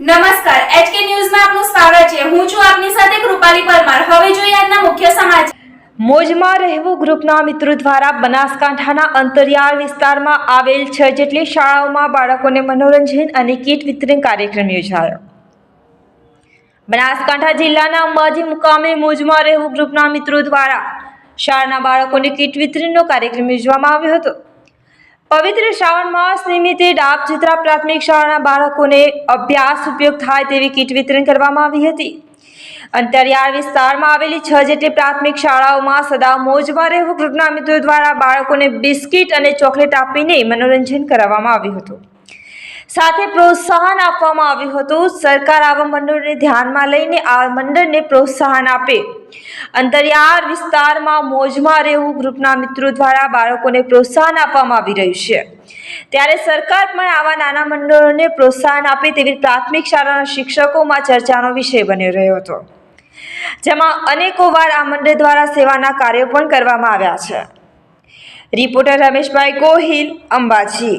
નમસ્કાર એચકે ન્યૂઝમાં આપનું સ્વાગત છે. હું છું આપની સાથે કૃપાલી પરમાર. હવે જોઈએ આજના મુખ્ય સમાચાર. મોજમાં રહેવું ગ્રુપના મિત્રો દ્વારા બનાસકાંઠાના અંતરિયાળ વિસ્તારમાં આવેલ છ જેટલી શાળાઓમાં બાળકોને મનોરંજન અને કીટ વિતરણ કાર્યક્રમ યોજાયો. બનાસકાંઠા જિલ્લાના અંબાજી મુકામે મોજમાં રહેવું ગ્રુપના મિત્રો દ્વારા શાળાના બાળકોને કીટ વિતરણનો કાર્યક્રમ યોજવામાં આવ્યો હતો. પવિત્ર શ્રાવણ માસ નિમિત્તે ડાબ જિત્રા પ્રાથમિક શાળાના બાળકોને અભ્યાસ ઉપયોગ થાય તેવી કીટ વિતરણ કરવામાં આવી હતી. અંતરિયાળ વિસ્તારમાં આવેલી છ જેટલી પ્રાથમિક શાળાઓમાં સદા મોજમાં રહેવું ગ્રુપના મિત્રો દ્વારા બાળકોને બિસ્કિટ અને ચોકલેટ આપીને મનોરંજન કરાવવામાં આવ્યું હતું. સાથે પ્રોત્સાહન આપવામાં આવ્યું હતું. સરકાર આવા મંડળને ધ્યાનમાં લઈને આ મંડળને પ્રોત્સાહન આપે અંતરિયાળ વિસ્તારમાં મોજમાં રહેવું ગ્રુપના મિત્રો દ્વારા બાળકોને પ્રોત્સાહન આપવામાં આવી રહ્યું છે. ત્યારે સરકાર પણ આવા નાના મંડળોને પ્રોત્સાહન આપે તેવી પ્રાથમિક શાળાના શિક્ષકોમાં ચર્ચાનો વિષય બની રહ્યો હતો. જેમાં અનેકો વાર આ મંડળ દ્વારા સેવાના કાર્યો પણ કરવામાં આવ્યા છે. રિપોર્ટર રમેશભાઈ ગોહિલ, અંબાજી.